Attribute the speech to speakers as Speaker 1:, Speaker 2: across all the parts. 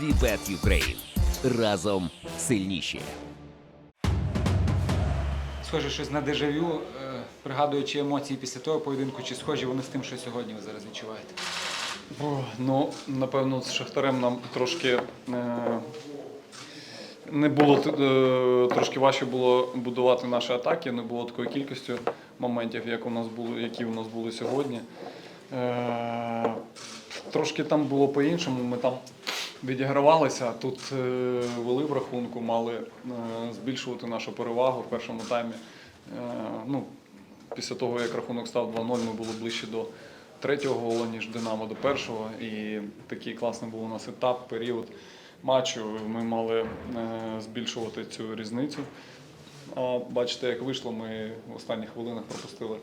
Speaker 1: Вібет Юкрейн. Разом сильніші.
Speaker 2: Схоже, щось на дежавю, е, пригадуючи емоції після того поєдинку, чи схожі вони з тим, що сьогодні ви зараз відчуваєте?
Speaker 3: О, ну, напевно, з Шахтарем нам трошки е, не було е, трошки важче було будувати наші атаки, не було такої кількості моментів, як у нас були, які у нас були сьогодні. Трошки там було по-іншому. Ми там відігравалися. Тут е, вели в рахунку, мали е, збільшувати нашу перевагу в першому таймі. Е, ну, після того, як рахунок став 2-0, ми були ближче до третього голу, ніж Динамо до першого. І такий класний був у нас етап, період матчу. Ми мали збільшувати цю різницю. А бачите, як вийшло, ми в останніх хвилинах пропустили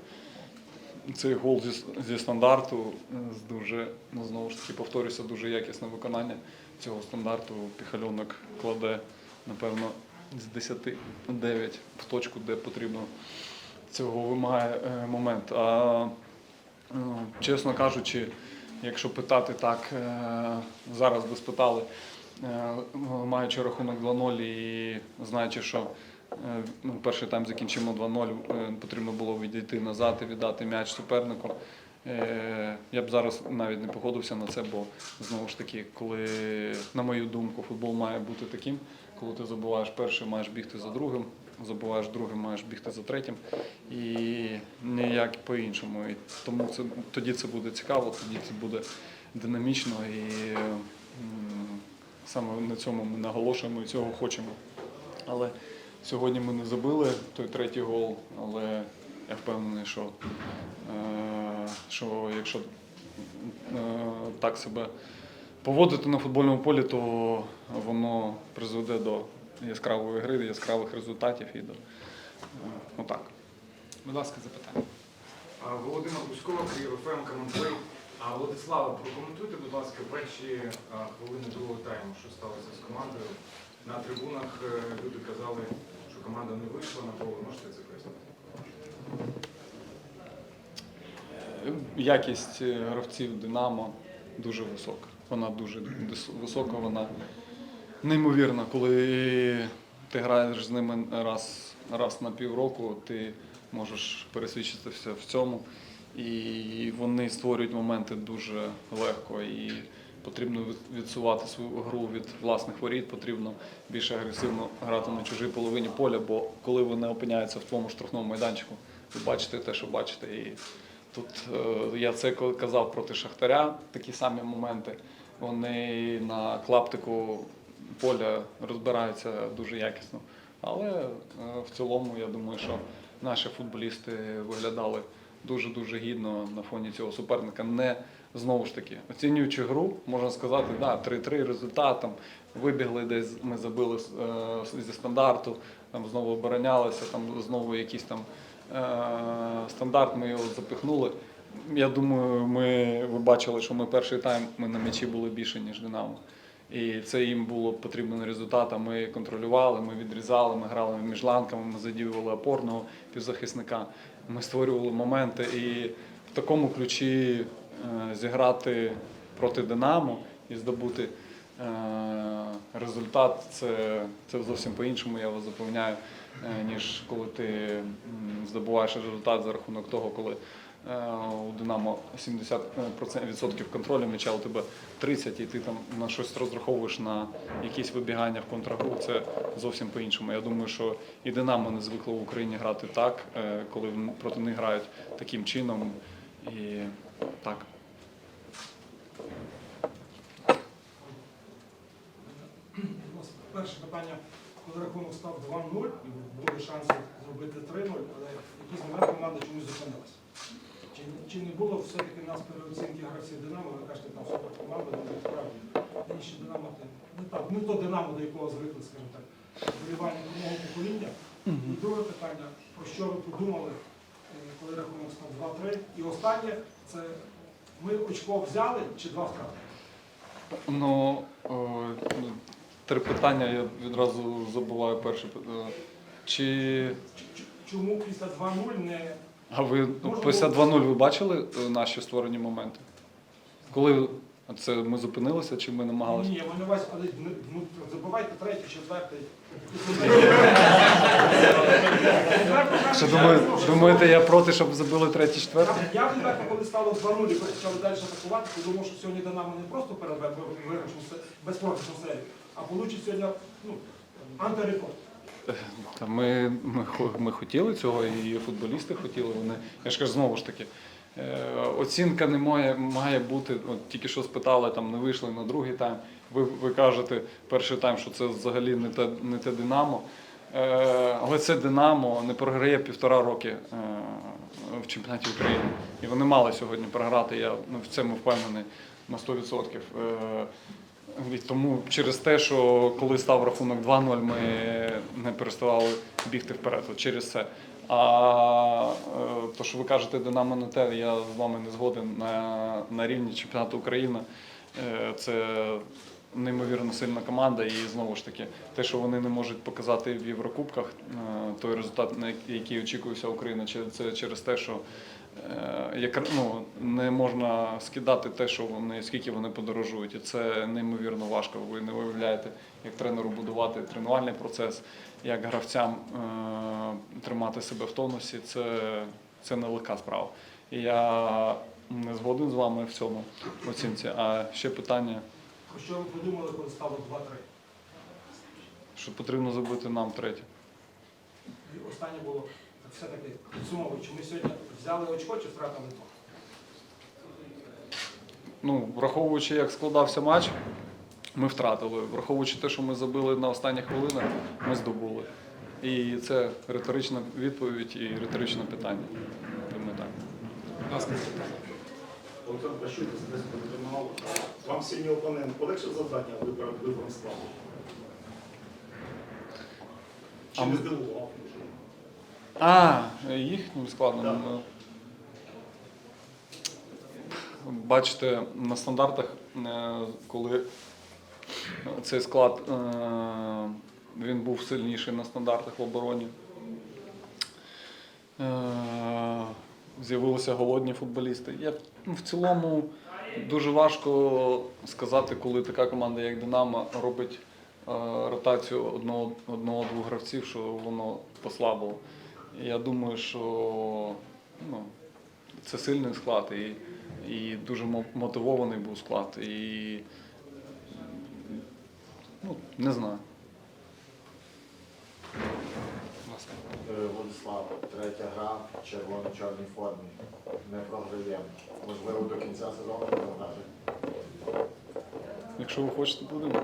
Speaker 3: цей гол зі, зі стандарту е, з дуже, ну знову ж таки, повторюся, дуже якісне виконання цього стандарту. Піхальонок кладе, напевно, з 10 9 в точку, де потрібно цього вимагає е, момент. А ну, чесно кажучи, якщо питати так, е, зараз би спитали, е, маючи рахунок 2-0 і знаючи, що е, перший тайм закінчимо 2-0, е, потрібно було відійти назад і віддати м'яч супернику. Е, Я б зараз навіть не погодився на це, бо знову ж таки, коли, на мою думку, футбол має бути таким, коли ти забуваєш перший, маєш бігти за другим, забуваєш другим, маєш бігти за третім. І ніяк по-іншому. І тому це тоді це буде цікаво, тоді це буде динамічно і саме на цьому ми наголошуємо і цього хочемо. Але сьогодні ми не забили той третій гол, але я впевнений, що, е, що якщо е, так себе поводити на футбольному полі, то воно призведе до яскравої гри, до яскравих результатів і до е, отак.
Speaker 2: Будь ласка, запитання.
Speaker 4: Володимир Гуськова, Київ ФМ, Коментплей. А Владислава, прокоментуйте, будь ласка, перші хвилини другого тайму, що сталося з командою. На трибунах е, люди казали, що команда не вийшла на поле. Можете це пояснити?
Speaker 3: Якість е, гравців Динамо дуже висока. Вона дуже висока, вона неймовірна. Коли ти граєш з ними раз, раз на півроку, ти можеш пересвідчитися в цьому. І вони створюють моменти дуже легко. І потрібно відсувати свою гру від власних воріт, потрібно більш агресивно грати на чужій половині поля, бо коли вони опиняються в твоєму штрафному майданчику, ви бачите те, що бачите. І Тут е, я це казав проти Шахтаря, такі самі моменти. Вони на клаптику поля розбираються дуже якісно. Але е, в цілому я думаю, що наші футболісти виглядали дуже-дуже гідно на фоні цього суперника. Не знову ж таки, оцінюючи гру, можна сказати, да, 3-3 результат, там, вибігли десь, ми забили е, зі стандарту, там знову оборонялися, там знову якісь там е, стандарт, ми його запихнули. Я думаю, ми ви бачили, що ми перший тайм ми на м'ячі були більше, ніж Динамо. І це їм було потрібно результат. Ми контролювали, ми відрізали, ми грали між ланками, ми задіювали опорного півзахисника, ми створювали моменти. І в такому ключі е, зіграти проти Динамо і здобути е, результат це, це зовсім по-іншому, я вас запевняю, е, ніж коли ти здобуваєш результат за рахунок того, коли у Динамо 70% контролю м'яча, у тебе 30, і ти там на щось розраховуєш на якісь вибігання в контрагру. Це зовсім по-іншому. Я думаю, що і Динамо не звикло в Україні грати так, е, коли проти них грають таким чином. І так.
Speaker 5: Перше питання, коли рахунок став 2-0, і були шанси зробити 3-0, але в якийсь момент команда чомусь зупинилася. Чи, не було все-таки нас переоцінки гравців Динамо, ви кажете, там суперкоманда, ну насправді інші Динамо, не так, не то Динамо, до якого звикли, скажімо так, вболівальники мого покоління. І друге питання, про що ви подумали, е, коли рахунок став 2-3? І останнє, це ми очко взяли чи два втратили?
Speaker 3: Ну, е, ну, три питання я відразу забуваю перше. пи- е, Чи
Speaker 5: Чому після 2-0 не
Speaker 3: а ви ну, після
Speaker 5: було-
Speaker 3: 2-0 ви бачили е, наші створені моменти? Коли це ми зупинилися чи ми намагалися?
Speaker 5: Ні, я маю на увазі, але ну, ну, забувайте третій, четвертий.
Speaker 3: Що думаю, думаєте, я проти, щоб забили третій, четвертий?
Speaker 5: Я відверто, коли стало 2-0 і почали далі атакувати, подумав, що сьогодні Динамо не просто се- безпрограшну серію, а получить сьогодні ну, антирекорд.
Speaker 3: Ми, ми, ми хотіли цього, і футболісти хотіли. Вони, я ж кажу, знову ж таки, е, оцінка не має, має бути. От тільки що спитали, там не вийшли на другий тайм. Ви, ви кажете перший тайм, що це взагалі не те, не те Динамо. Е, але це Динамо не програє півтора роки е, в чемпіонаті України. І вони мали сьогодні програти. Я в цьому впевнений на 100%. Тому через те, що коли став рахунок 2-0, ми не переставали бігти вперед. От через це. А е, то, що ви кажете, Динамо не те, я з вами не згоден на, на рівні чемпіонату України. Е, Це неймовірно сильна команда, і знову ж таки, те, що вони не можуть показати в Єврокубках, е, той результат, на який очікується Україна, це через те, що як, ну, не можна скидати те, що вони, скільки вони подорожують. І це неймовірно важко. Ви не виявляєте, як тренеру будувати тренувальний процес, як гравцям е, тримати себе в тонусі. Це, це нелегка справа. І я не згоден з вами в цьому оцінці. А ще питання,
Speaker 5: що ви подумали, коли стало 2-3?
Speaker 3: що потрібно забити нам третє.
Speaker 5: Останнє було все-таки підсумовуючи, ми сьогодні взяли очко чи втратили два?
Speaker 3: Ну, враховуючи, як складався матч, ми втратили. Враховуючи те, що ми забили на останніх хвилинах, ми здобули. І це риторична відповідь і риторичне питання. Думаю, так.
Speaker 6: Олександр Пащук, Президент. Вам сьогодні опонент полегшив завдання вибором вибором складу? Чи
Speaker 3: А
Speaker 6: не
Speaker 3: ми-
Speaker 6: здивував?
Speaker 3: А, їхнім складом.
Speaker 6: Так.
Speaker 3: ну, Бачите, на стандартах, е, коли цей склад е, він був сильніший на стандартах в обороні. Е, З'явилися голодні футболісти. Я, в цілому дуже важко сказати, коли така команда, як Динамо, робить ротацію одного- одного-двох гравців, що воно послабило. Я думаю, що ну, це сильний склад і, і дуже мотивований був склад. І ну, не знаю.
Speaker 7: Е, Владислав, третя гра в червоно-чорній формі. Не програємо. Можливо, до кінця сезону програти.
Speaker 3: Якщо ви хочете, будемо.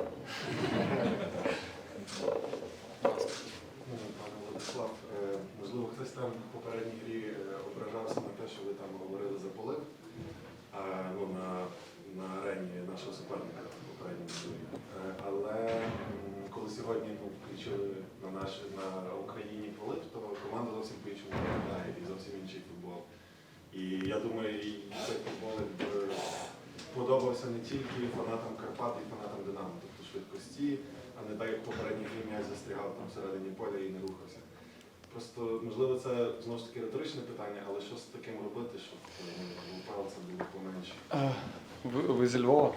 Speaker 8: Пане Владислав, е, можливо, хтось там в попередній грі е, ображався на те, що ви там говорили за полив а, ну, на, на арені нашого суперника в. Е, Але коли сьогодні ну, включили на наш на Україні полив, то команда зовсім по-іншому виглядає і зовсім інший футбол. І я думаю, цей футбол якби, подобався не тільки фанатам Карпат і фанатам Динамо, тобто швидкості, а не так, як попередній грі м'яч застрягав там всередині поля і не рухався. Просто, можливо, це знову ж таки риторичне питання, але що з таким робити, щоб ну, палці були поменші?
Speaker 3: Е, Ви, ви зі Львова?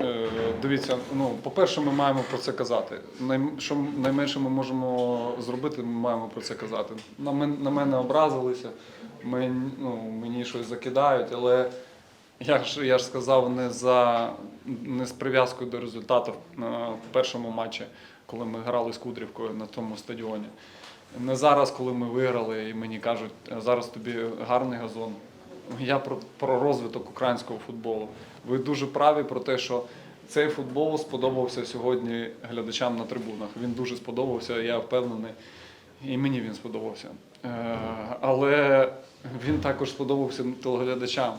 Speaker 3: Е, Дивіться, ну, по-перше, ми маємо про це казати. Най, що найменше ми можемо зробити, ми маємо про це казати. На мене образилися, мен, ну, мені щось закидають, але я ж, я ж сказав не, за, не з прив'язкою до результату е, в першому матчі, коли ми грали з Кудрівкою на тому стадіоні. Не зараз, коли ми виграли, і мені кажуть, зараз тобі гарний газон. Я про, про розвиток українського футболу. Ви дуже праві про те, що цей футбол сподобався сьогодні глядачам на трибунах. Він дуже сподобався, я впевнений, і мені він сподобався. Е, але він також сподобався телеглядачам.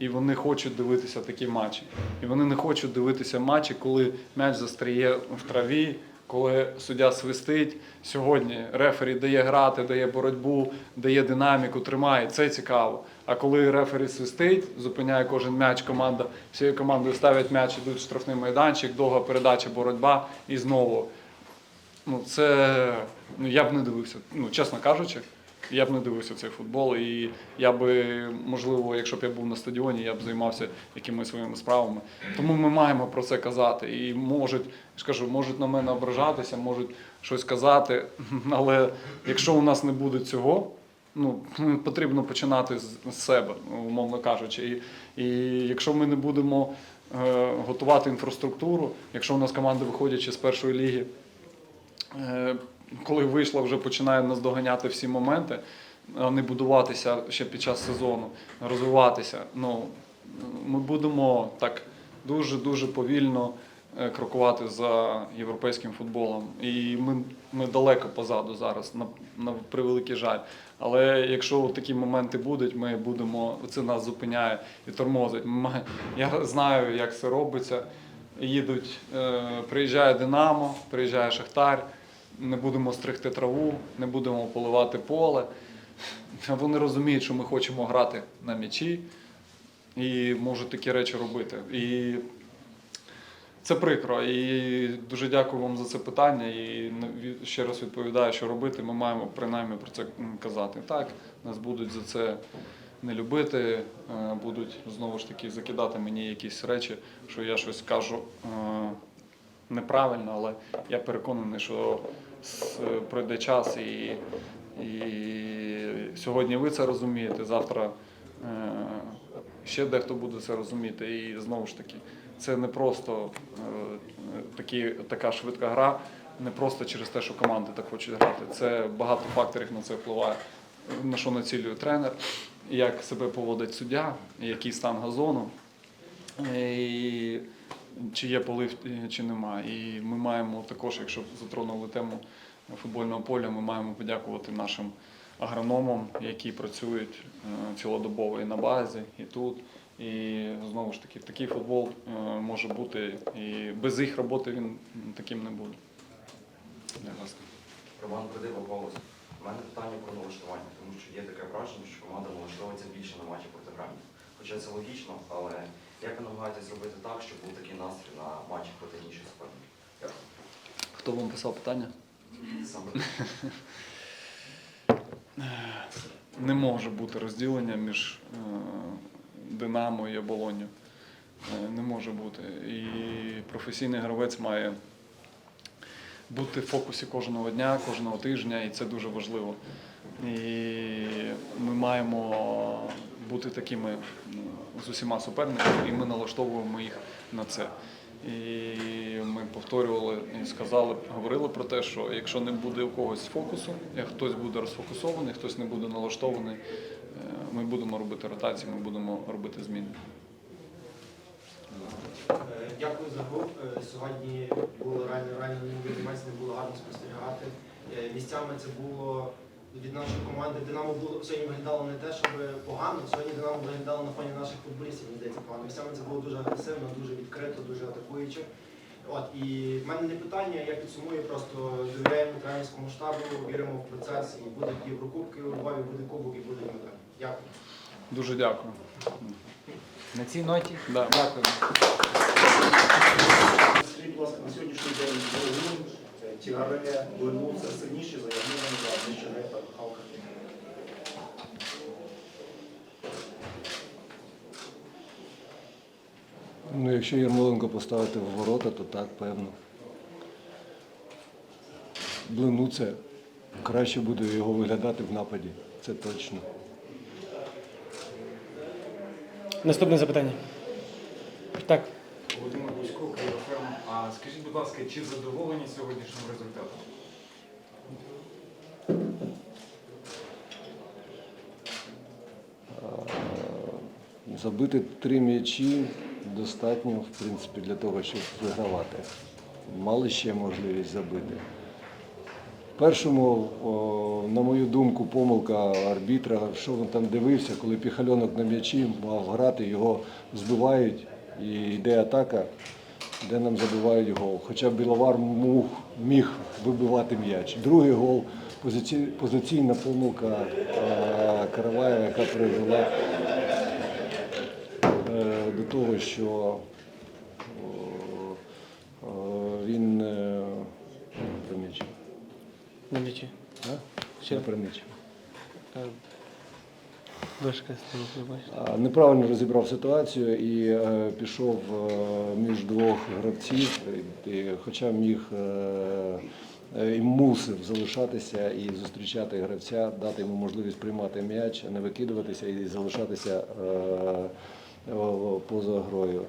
Speaker 3: І вони хочуть дивитися такі матчі. І вони не хочуть дивитися матчі, коли м'яч застряє в траві, коли суддя свистить. Сьогодні рефері дає грати, дає боротьбу, дає динаміку, тримає. Це цікаво. А коли рефері свистить, зупиняє кожен м'яч, команда всією командою ставить м'яч, ідуть в штрафний майданчик, довга передача, боротьба і знову. Ну, це ну, я б не дивився, ну, чесно кажучи. Я б не дивився цей футбол. І я би, можливо, якщо б я був на стадіоні, я б займався якимись своїми справами. Тому ми маємо про це казати. І можуть, я можуть на мене ображатися, можуть щось казати. Але якщо у нас не буде цього, ну потрібно починати з себе, умовно кажучи. І, і якщо ми не будемо е, готувати інфраструктуру, якщо у нас команди виходячи з першої ліги. Е, коли вийшла, вже починає наздоганяти всі моменти, а не будуватися ще під час сезону, розвиватися. Ну, ми будемо так дуже-дуже повільно е, крокувати за європейським футболом. І ми, ми далеко позаду зараз, на, на превеликий жаль. Але якщо такі моменти будуть, ми будемо, це нас зупиняє і тормозить. Я знаю, як це робиться. Їдуть, е, приїжджає Динамо, приїжджає Шахтар, не будемо стригти траву, не будемо поливати поле. Вони розуміють, що ми хочемо грати на м'ячі і можуть такі речі робити. І це прикро. І дуже дякую вам за це питання. І ще раз відповідаю, що робити. Ми маємо принаймні про це казати. Так, нас будуть за це не любити, е, будуть знову ж таки закидати мені якісь речі, що я щось кажу е, неправильно, але я переконаний, що пройде час і, і сьогодні ви це розумієте, завтра е, ще дехто буде це розуміти. І знову ж таки, це не просто е, такі, така швидка гра, не просто через те, що команди так хочуть грати. Це багато факторів на це впливає. На що націлює тренер, як себе поводить суддя, який стан газону, чи є полив, е, чи нема. І ми маємо також, якщо затронули тему футбольного поля, ми маємо подякувати нашим агрономам, які працюють е, цілодобово і на базі, і тут. І знову ж таки, такий футбол е, може бути, і без їх роботи він таким не буде.
Speaker 9: Роман Придива голос. У мене питання про налаштування, тому що є таке враження, що команда налаштовується більше на матчі проти Грані. Хоча це логічно, але як ви намагаєтесь зробити так, щоб був такий настрій на матчі проти інших суперників? Дякую.
Speaker 3: Хто вам писав питання?
Speaker 9: Саме
Speaker 3: Не може бути розділення між е, Динамо і Оболонню. Е, Не може бути. І професійний гравець має бути в фокусі кожного дня, кожного тижня, і це дуже важливо. І ми маємо бути такими ну, з усіма суперниками, і ми налаштовуємо їх на це. І ми повторювали і сказали, говорили про те, що якщо не буде у когось фокусу, як хтось буде розфокусований, хтось не буде налаштований, е, ми будемо робити ротації, ми будемо робити зміни.
Speaker 10: Е, Дякую за гру. Е, Сьогодні було реально реально не було гарно спостерігати. Місцями це було від нашої команди. Динамо було сьогодні виглядало не те, щоб погано. Сьогодні Динамо виглядало на фоні наших футболістів, мені здається, погано. Місцями це було дуже агресивно, дуже відкрито, дуже атакуюче. От і в мене не питання, я підсумую, просто довіряємо тренерському штабу, віримо в процес і будуть Єврокубки у Львові, буде кубок і будуть медалі. Дякую.
Speaker 3: Дуже дякую.
Speaker 2: На цій ноті
Speaker 3: Да.
Speaker 2: дякую.
Speaker 6: Скажіть, будь ласка, на сьогоднішній день Тігаре, Блину це сильніші заявлення за нижче та Халка.
Speaker 11: Ну, якщо Ярмоленко поставити в ворота, то так, певно. Блину це краще буде його виглядати в нападі. Це точно.
Speaker 12: Наступне запитання. Так.
Speaker 4: Володимир Бузько, Київфем. А скажіть, будь ласка, чи задоволені сьогоднішнім результатом?
Speaker 11: Забити три м'ячі достатньо, в принципі, для того, щоб вигравати. Мали ще можливість забити. Першому, на мою думку, помилка арбітра, що він там дивився, коли піхальонок на м'ячі мав грати, його збивають і йде атака, де нам забивають гол. Хоча Біловар міг вибивати м'яч. Другий гол позиці- позиційна помилка е, Караваєва, яка привела е, до того, що він е.
Speaker 12: На Ще
Speaker 11: Не про м'яч.
Speaker 12: Е, Дошка стоїть, ви бачите.
Speaker 11: А, Неправильно розібрав ситуацію і е, пішов е, між двох гравців, і, хоча міг е, і мусив залишатися і зустрічати гравця, дати йому можливість приймати м'яч, не викидуватися і залишатися поза грою.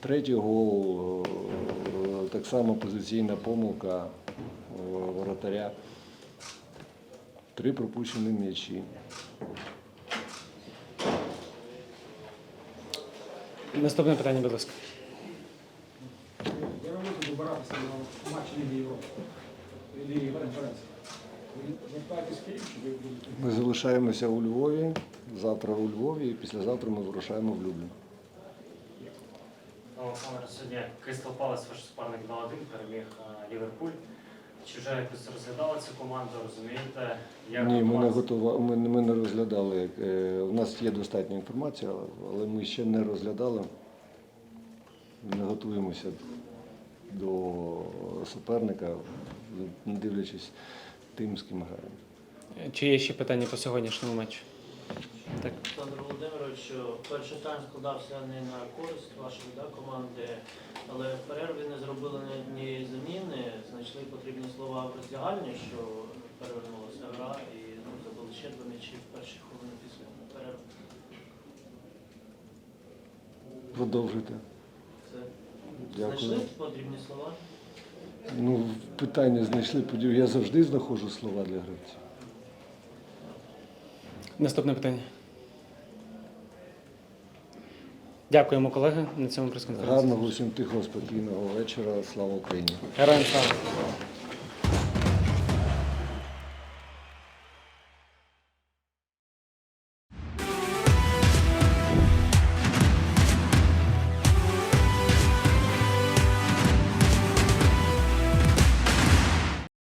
Speaker 11: Третій гол так само позиційна помилка воротаря. Три пропущені м'ячі.
Speaker 12: Наступне питання, будь ласка.
Speaker 5: Я можу добиратися на матч Ліги Європи. Ліги конференції. Ви в Київ, чи ви будете?
Speaker 11: Ми залишаємося у Львові, завтра у Львові, і післязавтра ми вирушаємо в Люблін.
Speaker 13: Олександр, сьогодні Кристал Палас, ваш суперник 2-1, переміг Ліверпуль. Чи вже якось розглядали цю команду, розумієте? Як
Speaker 11: Ні, ми не готова, ми, ми не розглядали. Е, У нас є достатня інформація, але ми ще не розглядали. Не готуємося до суперника, не дивлячись тим, з ким граємо.
Speaker 12: Чи є ще питання по сьогоднішньому матчу? Так.
Speaker 14: Олександр Володимирович, перший тайм складався не на користь вашої да, команди, але в перерві не зробили ні однієї заміни, знайшли потрібні слова в роздягальні, що перевернулася гра і ну, забили ще два м'ячі в перші хвилини після перерви.
Speaker 11: Продовжуйте.
Speaker 14: Це
Speaker 11: Дякую.
Speaker 14: знайшли потрібні слова?
Speaker 11: Ну, питання знайшли. Я завжди знаходжу слова для гравців.
Speaker 12: Наступне питання. Дякуємо, колеги. На цьому прес-конференції.
Speaker 11: Гарного усім тихого, спокійного вечора. Слава Україні!
Speaker 12: Героям слава.